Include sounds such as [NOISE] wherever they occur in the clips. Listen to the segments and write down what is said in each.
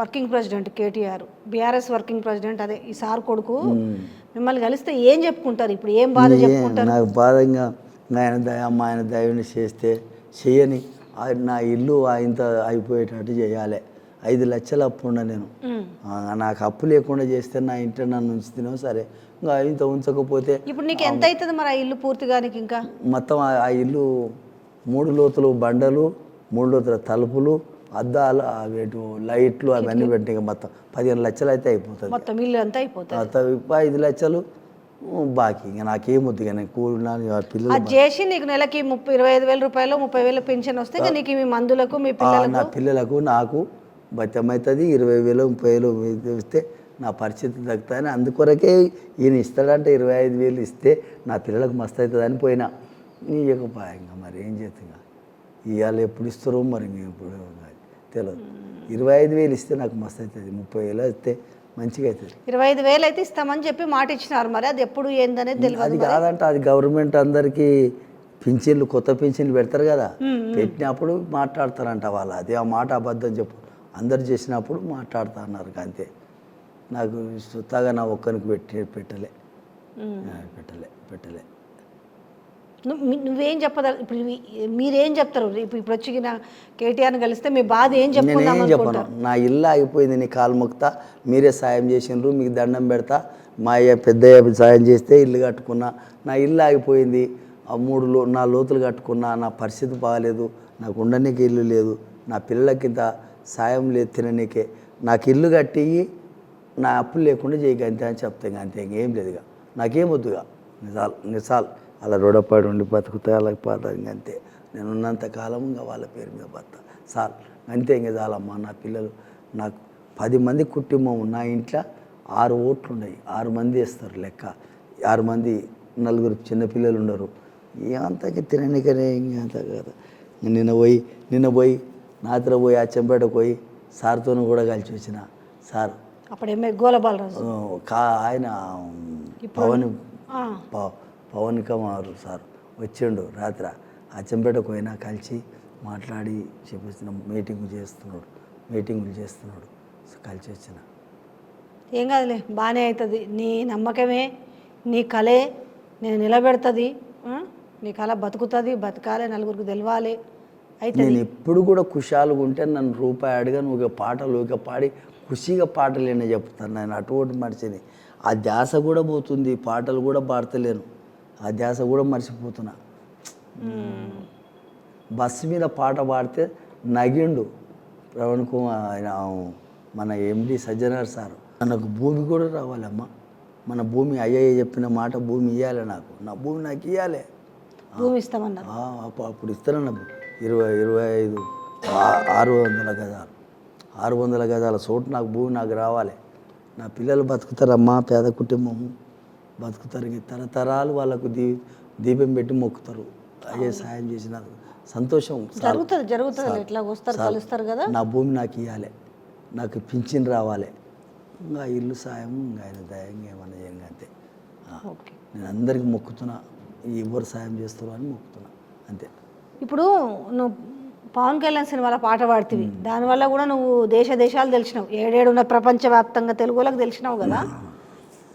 Working president KTR BRS working president అదే ఈ sir కొడుకు. మిమ్మల్ని కలిస్తే ఏం చెప్పుకుంటారు? ఇప్పుడు ఏం బాధ చెప్పుకుంటారు? నాకు బాధంగా ఆయన దయ అమ్మ ఆయన దయని చేస్తే చేయని నా ఇల్లు ఇంత అయిపోయేటట్టు చేయాలి. ఐదు లక్షలు అప్పు ఉండ నేను. నాకు అప్పు లేకుండా చేస్తే నా ఇంటి నన్ను ఉంచుతున్నాం సరే ఇంకా ఇంత ఉంచకపోతే ఇప్పుడు నీకు ఎంత అవుతుంది మరి ఆ ఇల్లు పూర్తిగానికి ఇంకా? మొత్తం ఆ ఇల్లు మూడు లోతులు బండలు మూడు లోతుల తలుపులు అద్దాలు అవేటు లైట్లు అవన్నీ పెట్టి మొత్తం పదిహేను లక్షలు అయితే అయిపోతుంది. మొత్తం ఇల్లు అంతా అయిపోతుంది. ఐదు లక్షలు బాకీ. ఇంకా నాకేమొద్దు ఇక నేను కూలినా ఆ పిల్లలు అది చేసి నీకు నెలకి ముప్పై ఇరవై ఐదు వేల రూపాయలు ముప్పై వేలు పెన్షన్ వస్తే ఇక నీకు మీ మందులకు మీ పిల్లలకు. నా పిల్లలకు నాకు బతమవుతుంది ఇరవై వేలు ముప్పై వేలు ఇస్తే నా పరిస్థితి తగ్గుతాయని అందుకొరకే ఈయన ఇస్తాడంటే ఇరవై ఐదు వేలు ఇస్తే నా పిల్లలకు మస్తు అవుతుంది అని పోయినా. నీ ఇవ్వకపోయా ఇంకా మరి ఏం చేస్తున్నా ఇవాళ ఎప్పుడు ఇస్తారో మరి ఇప్పుడు తెలియదు ఇరవై ఐదు వేలు ఇస్తే నాకు మస్తు అవుతుంది ముప్పై వేలు ఇస్తే మంచిగా అవుతుంది ఇరవై ఐదు వేలు అయితే ఇస్తామని చెప్పి మాట ఇచ్చినారు మరి. అది ఎప్పుడు ఏందనేది తెలియదు అది కాదంట అది గవర్నమెంట్ అందరికీ పింఛన్లు కొత్త పింఛన్లు పెడతారు కదా. పెట్టినప్పుడు మాట్లాడతారంట వాళ్ళు. అదే ఆ మాట అబద్ధం చెప్పు. అందరు చేసినప్పుడు మాట్లాడుతా అన్నారు అంతే. నాకు సుత్తాగా నా ఒక్కరికి పెట్టి పెట్టలే. పెట్టలే పెట్టలే. నువ్వు చెప్పదా ఇప్పుడు మీరేం చెప్తారు? ఇప్పుడు ఇప్పుడు వచ్చి నా కేటీఆర్ని కలిస్తే మీ బాధ ఏం చెప్పుకుందాం నేనేం చెప్పను నా ఇల్లు ఆగిపోయింది నీ కాలు మొక్తా మీరే సాయం చేసిండ్రు మీకు దండం పెడతా మా అయ్య పెద్దయ్య సాయం చేస్తే ఇల్లు కట్టుకున్నా నా ఇల్లు ఆగిపోయింది ఆ మూడు లో నా లోతులు కట్టుకున్నా నా పరిస్థితి బాగాలేదు నాకు ఉండనీకి ఇల్లు లేదు నా పిల్లలకి ఇంత సాయం లేదు తిననీకే నాకు ఇల్లు కట్టి నా అప్పులు లేకుండా చేయక అంతే అని చెప్తా ఇంక అంతే ఇంకేం లేదు ఇక నాకేం వద్దుగా? నిజాలు నిజాలు. అలా రొడపాడు ఉండి బతుకుతా అలా పోతా ఇంక అంతే నేను ఉన్నంత కాలం ఇంకా వాళ్ళ పేరు మీద బతా చాలు అంతే ఇంక చాలమ్మా నా పిల్లలు నాకు పది మంది కుటుంబం నా ఇంట్లో ఆరు ఓట్లు ఉన్నాయి. ఆరు మంది వేస్తారు లెక్క. ఆరు మంది నలుగురు చిన్నపిల్లలు ఉండరు. అంతకి తిననికనే ఇంకంత కదా. నిన్న పోయి నిన్న పోయి నాతిలో పోయి అచ్చంపేటకు పోయి సార్తోనూ కూడా కలిసి వచ్చిన. సార్. అప్పుడు ఆ, కా ఆయన పవన్ ఆ, పవన్ కుమార్ సార్ వచ్చిండు రాత్రి. అచ్చంపేటకు పోయినా కలిసి మాట్లాడి చెప్పిస్తున్న మీటింగ్ చేస్తున్నాడు. మీటింగులు చేస్తున్నాడు. కలిసి వచ్చిన. ఏం కాదులే బాగానే అవుతుంది నీ నమ్మకమే నీ కలే నేను నిలబెడుతుంది? నీ కళ బతుకుతుంది బతకాలి నలుగురికి తెలవాలి. అయితే నేను ఎప్పుడు కూడా కుషాలుగా ఉంటే నన్ను రూపాయి అడిగా నువ్వు ఇక పాటలు ఇక పాడి ఖుషిగా పాటలు ఏమైనా చెప్తాను. నేను అటువంటి మనిషిని. ఆ ధ్యాస కూడా పోతుంది పాటలు కూడా పాడతలేను. ఆ ధ్యాస కూడా మర్చిపోతున్నా. బస్సు మీద పాట పాడితే నగిండు ప్రవణ్ కుమార్ ఆయన మన ఎండి సజ్జనార్ సార్. మనకు భూమి కూడా రావాలమ్మా. మన భూమి అయ్యయ్య చెప్పిన మాట భూమి ఇవ్వాలి నాకు. నా భూమి నాకు ఇవ్వాలి భూమి ఇస్తామన్నారు. అప్పుడు ఇస్తానన్న ఇరవై ఇరవై ఐదు ఆరు వందల గజాలు. ఆరు వందల గజాల చోటు నాకు భూమి నాకు రావాలి. నా పిల్లలు బతుకుతారమ్మా పేద కుటుంబము. బతుకుతారు. తరతరాలు వాళ్ళకు దీ దీపం పెట్టి మొక్కుతారు. అయ్యే సాయం చేసినందుకు సంతోషం. జరుగుతుంది జరుగుతుంది. ఎట్లా వస్తారు కలుస్తారు కదా? నా భూమి నాకు ఇవ్వాలి నాకు పింఛన్ రావాలి. ఇంకా ఇల్లు సాయం ఇంకా ఆయన దయంగా ఏమన్నా చేయండి అంతే. నేను అందరికి మొక్కుతున్నా. ఎవరు సాయం చేస్తారు అని మొక్కుతున్నా. అంతే. ఇప్పుడు నువ్వు పవన్ కళ్యాణ్ సినిమాల పాట పాడుతుంది దానివల్ల కూడా నువ్వు దేశ దేశాలు తెలిసినావు. ఏడేడున్న ప్రపంచవ్యాప్తంగా తెలుగు వాళ్ళకి తెలిసినావు కదా?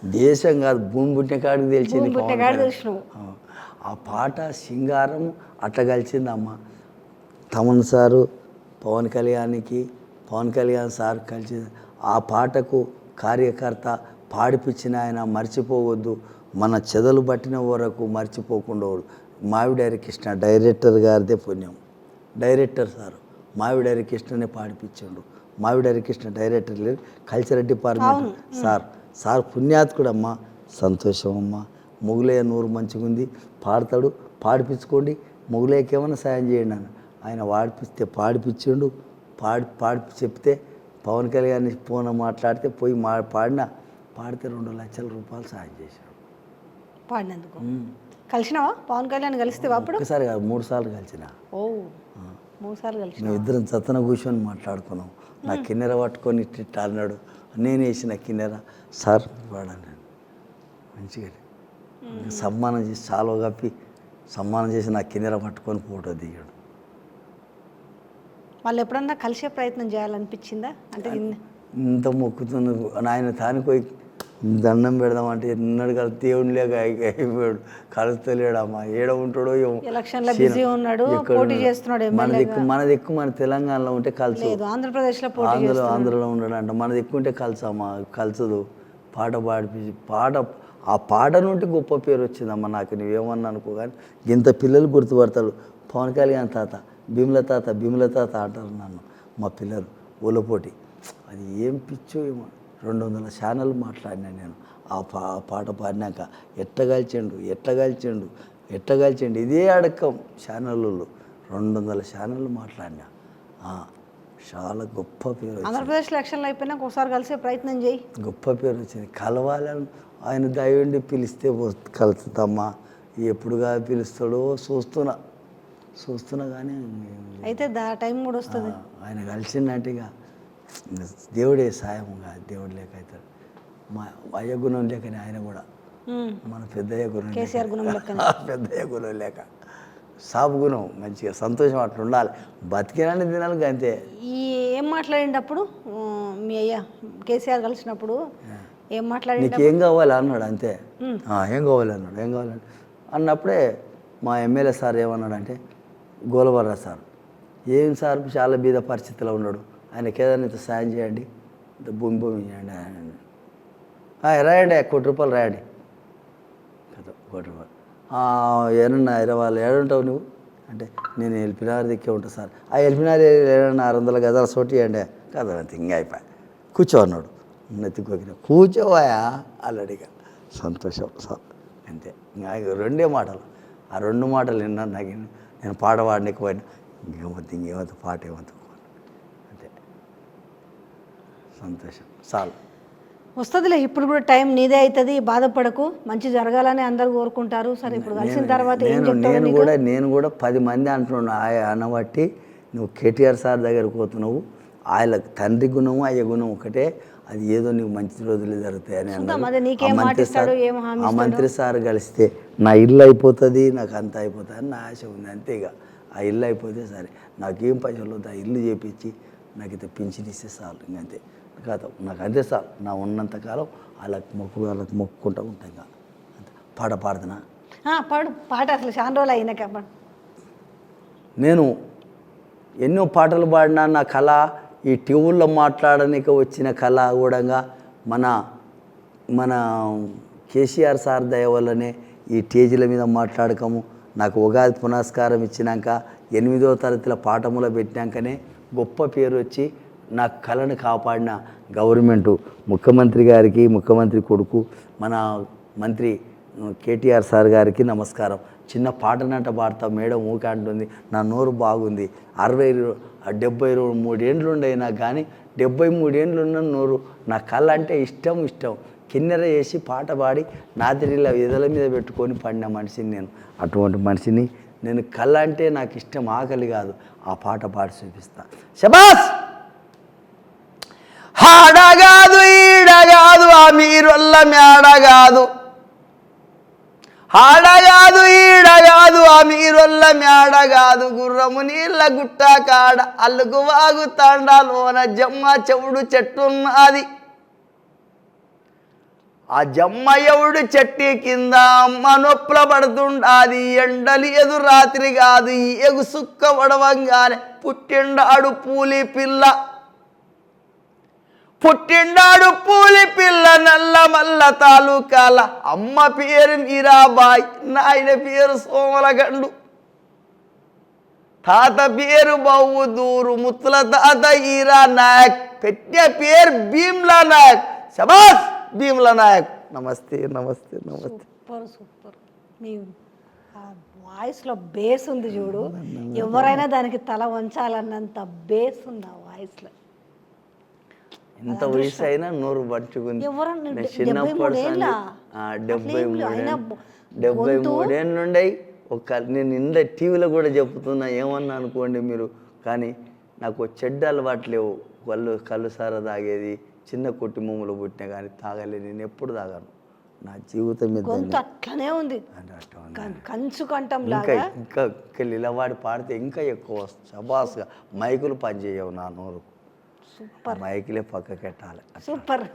దేశం కాదు భూమి పుట్టిన కాడికి తెలిసింది. ఆ. పాట సింగారం అట్లా కలిసిందమ్మ తమన్ సారు పవన్ కళ్యాణ్కి పవన్ కళ్యాణ్ సార్ కలిసి ఆ పాటకు కార్యకర్త పాడిపించిన ఆయన మర్చిపోవద్దు. మన చెదలు పట్టిన వరకు మర్చిపోకుండా వాడు. మావిడారి కృష్ణ డైరెక్టర్ గారిదే పుణ్యం. డైరెక్టర్ సార్ మావిడారి కృష్ణనే పాడిపించాడు మావిడారి కృష్ణ డైరెక్టర్ లేదు కల్చరల్ డిపార్ట్మెంట్ సార్. సార్ పుణ్యాత్కుడమ్మా సంతోషం అమ్మా మొగులయ్య నూరు మంచిగా ఉంది పాడతాడు పాడిపించుకోండి మొగులయ్యకి ఏమైనా సాయం చేయండి అన్న. ఆయన వాడిపిస్తే పాడిపించిండు పాడి పాడి చెప్తే పవన్ కళ్యాణ్ ఫోన్ మాట్లాడితే పోయి మా పాడినా పాడితే రెండు లక్షల రూపాయలు సాయం చేశాడు. పాడినందుకు? కలిసినావా? పవన్ కళ్యాణ్ కలిస్తే అప్పుడు? ఒక్కసారి కాదు మూడు సార్లు కలిసిన. ఓ. మూడు సార్లు కలిసి మేము ఇద్దరం చత్తన కూర్చొని మాట్లాడుకున్నాం నా కిన్నెర పట్టుకొని ఇట్ట అన్నాడు నేను వేసిన కిన్నెర. సార్ వాడాను. మంచిగా సమ్మానం చేసి చాలా కప్పి సమ్మానం చేసి నా కిన్నెర పట్టుకొని ఫోటో దిగాడు. వాళ్ళు ఎప్పుడన్నా కలిసే ప్రయత్నం చేయాలనిపించిందా? అంటే ఇంత మొక్కుతున్న నాయన తానికి పోయి దండం పెడదామంటే ఎన్నడు కలిసి దేవుని లేక అయిపోయాడు. కలుస్తలేడమ్మా ఏడ ఉంటాడో ఉన్నాడు. ఉన్నాడు? మన దిక్కు మన దిక్కు మన తెలంగాణలో ఉంటే కలుసు. ఆంధ్రప్రదేశ్లో ఆంధ్రలో ఆంధ్రలో ఉండడంట. మన దిక్కు ఉంటే కలుసమ్మా కలుసదు. పాట పాడిపించి పాట ఆ పాట నుండి గొప్ప పేరు వచ్చిందమ్మా నాకు. నువ్వేమన్నా అనుకో కానీ ఇంత పిల్లలు గుర్తుపడతాడు పవన్ కళ్యాణ్ తాత భీముల తాత భీముల తాత అంటారు నన్ను. మా పిల్లలు ఊలపోటి అది ఏం పిచ్చో ఏమో. రెండు వందల ఛానల్ మాట్లాడినా నేను. ఆ పా పాట పాడినాక ఎట్టగలిచిండు ఎట్టగలిచిండు ఎట్టగలిచిండు ఇదే అడక్కం ఛానళ్ళు రెండు వందల ఛానళ్ళు మాట్లాడినా. చాలా గొప్ప పేరు ఆంధ్రప్రదేశ్ ఎలక్షన్లు అయిపోయినాక ఒకసారి కలిసే ప్రయత్నం చేయి. గొప్ప పేరు వచ్చింది. కలవాలని ఆయన దయవండి పిలిస్తే కలుతుందమ్మా ఎప్పుడుగా పిలుస్తాడో చూస్తున్నా చూస్తున్నా కానీ అయితే దా టైం కూడా వస్తుంది. ఆయన కలిసిందంటే ఇక దేవుడే సాయంగా దేవుడు లేక అవుతాడు మా అయ్య గుణం లేకనే ఆయన కూడా. మన పెద్దయ్య గుణం [LAUGHS] పెద్దయ్య గుణం లేక. సాపు గుణం మంచిగా సంతోషం అట్లా ఉండాలి. బతికినాన్ని తినాలి అంతే. ఈ ఏం మాట్లాడినప్పుడు మీ అయ్య కేసీఆర్ కలిసినప్పుడు ఏం మాట్లాడి నీకు ఏం కావాలి అన్నాడు అంతే. "ఆ, ఏం కావాలి అన్నాడు ఏం కావాలంటే అన్నప్పుడే మా ఎమ్మెల్యే సార్ ఏమన్నాడంటే గోలవర్ర సార్ ఏం సార్ చాలా బీద పరిస్థితిలో ఉన్నాడు. ఆయనకి ఏదైనా ఇంత సాయం చేయండి ఇంత భూమి భూమి చేయండి ఆయన. రాయండి కోటి రూపాయలు రాయండి. కోటి రూపాయలు. "ఆ, ఏమన్నా ఇరవై ఏడుంటావు నువ్వు? అంటే నేను ఎల్పినార్ దిక్కే ఉంటా సార్. ఆ ఎల్పినార్ ఏడన్నా ఆరు వందల గదాల సోటి అండి కదా ఇంకా అయిపోయి. కూర్చో అన్నాడు. నెత్తికొకిన కూర్చోవాయా? అల్లడిగా సంతోషం సార్. అంతే. ఇంకా రెండే మాటలు. ఆ రెండు మాటలు విన్నాను నాకు నేను పాట పాడడానికి పోయినా ఇంకేమో ఇంకేమవుతుంది పాట ఏమవుతుంది సంతోషం. చాలు. వస్తుందిలే ఇప్పుడు కూడా టైం నీదే అవుతుంది బాధపడకు మంచి జరగాలని అందరు కోరుకుంటారు. సరే ఇప్పుడు కలిసిన తర్వాత నేను కూడా నేను కూడా పది మంది అంటున్నాను ఆయ అనబట్టి నువ్వు కేటీఆర్ సార్ దగ్గరకు పోతున్నావు ఆయన తండ్రి గుణము అయ్య గుణం ఒకటే అది ఏదో నీకు మంచి రోజులు జరుగుతాయి అని అన్నారు. ఆ మంత్రి సార్- ఆ మంత్రి సార్ కలిస్తే నా ఇల్లు అయిపోతుంది నాకు అంత అయిపోతుంది అని నా ఆశ ఉంది అంతే ఇక. ఆ ఇల్లు అయిపోతే సరే నాకేం పైసలు ఆ ఇల్లు చేపించి నాకు ఇంత పింఛన్ ఇస్తే చాలు ఇంకంతే కాదు నాకు అంతే చాలు నా ఉన్నంతకాలం వాళ్ళకి మొక్కు వాళ్ళకి మొక్కుకుంటూ ఉంటాయి ఇంకా. అంతే. పాట పాడుతున్నా పాడు పాట అసలు చాలా రోజులు అయినాక పాడు. నేను ఎన్నో పాటలు పాడినా నా కళ ఈ ట్యూన్లో మాట్లాడడానికి వచ్చిన కళ కూడా మన మన కేసీఆర్ సార్ దయ వల్లనే ఈ స్టేజీల మీద మాట్లాడకము. నాకు ఉగాది పునస్కారం ఇచ్చినాక ఎనిమిదో తరగతిలో పాఠములో పెట్టినాకనే గొప్ప పేరు వచ్చి నా కళను కాపాడిన గవర్నమెంటు ముఖ్యమంత్రి గారికి ముఖ్యమంత్రి కొడుకు మన మంత్రి కేటీఆర్ సార్ గారికి నమస్కారం. చిన్న పాటనాట పాడతా మేడం ఊకే అంటుంది నా నోరు బాగుంది. అరవై డెబ్బై మూడేండ్లు ఉండయి కానీ డెబ్బై మూడేండ్లు ఉన్న నోరు నా కళ అంటే ఇష్టం ఇష్టం. కిన్నెర చేసి పాట పాడి నాదిరిల ఎదల మీద పెట్టుకొని పాడిన మనిషిని నేను. అటువంటి మనిషిని నేను కళ్ళ అంటే నాకు ఇష్టం ఆకలి కాదు. ఆ పాట పాడి చూపిస్తా. శబాస్! హాడగాదు ఈడగాదు ఆ మీరొల్ల మేడగాదు ఆడగాదు ఈడగాదు ఆ మీరొల్ల మేడగాదు గుర్రము నీళ్ళ గుట్ట కాడ అల్లుకు వాగు తాండాలోన జమ్మ చెవుడు చెట్టున్నది ఆ జమ్మ ఎవడు చెట్టి కింద అమ్మ నొప్పుల పడుతుండాది ఎండలు ఎదు రాత్రి కాదు ఎగు సుక్క పడవంగానే పుట్టిండాడు పూలి పిల్ల పుట్టిండాడు పూలి పిల్ల నల్ల మల్ల తాలూకాల అమ్మ పేరు మీరాబాయ్ నాయన పేరు సోమలగండు. తాత పేరు బవ్వు దూరు ముత్తుల తాత ఈరా నాయక్ పెట్టే పేరు భీమ్లా నాయక్. శబాస్ భీమ్లా నాయక్. నమస్తే నమస్తే నమస్తే. Super super. మీ వాయిస్లో బేస్ ఉంది చూడు. ఎవరైనా దానికి తల వంచాలన్నంత బేస్ ఉంది ఆ వాయిస్లో. ఎంత వయసు అయినా నోరు పట్టుకుంది. ఎవరన్నా నేను డె- చిన్నప్పటి డెబ్బై ఆ, డెబ్బై మూడేళ్ళు ఉండయి ఒక నేను ఇంద టీవీలో కూడా చెప్తున్నా ఏమన్నా అనుకోండి మీరు. కానీ నాకు చెడ్డ అలవాటు లేవు. కళ్ళు కళ్ళు సార తాగేది చిన్న కొట్టి మొమ్మలు పుట్టినా కానీ తాగలేదు నేను ఎప్పుడు తాగాను. నా జీవితం మీద అట్లనే ఉంది. కంచు కంఠం ఇంకా ఇంకా నిలబడి పాడితే ఇంకా ఎక్కువ వస్తుంది. శబాస్గా మైకులు పనిచేయవు నా నోరు ఆ మైకిలే పక్కకెట్టాలి సూపర్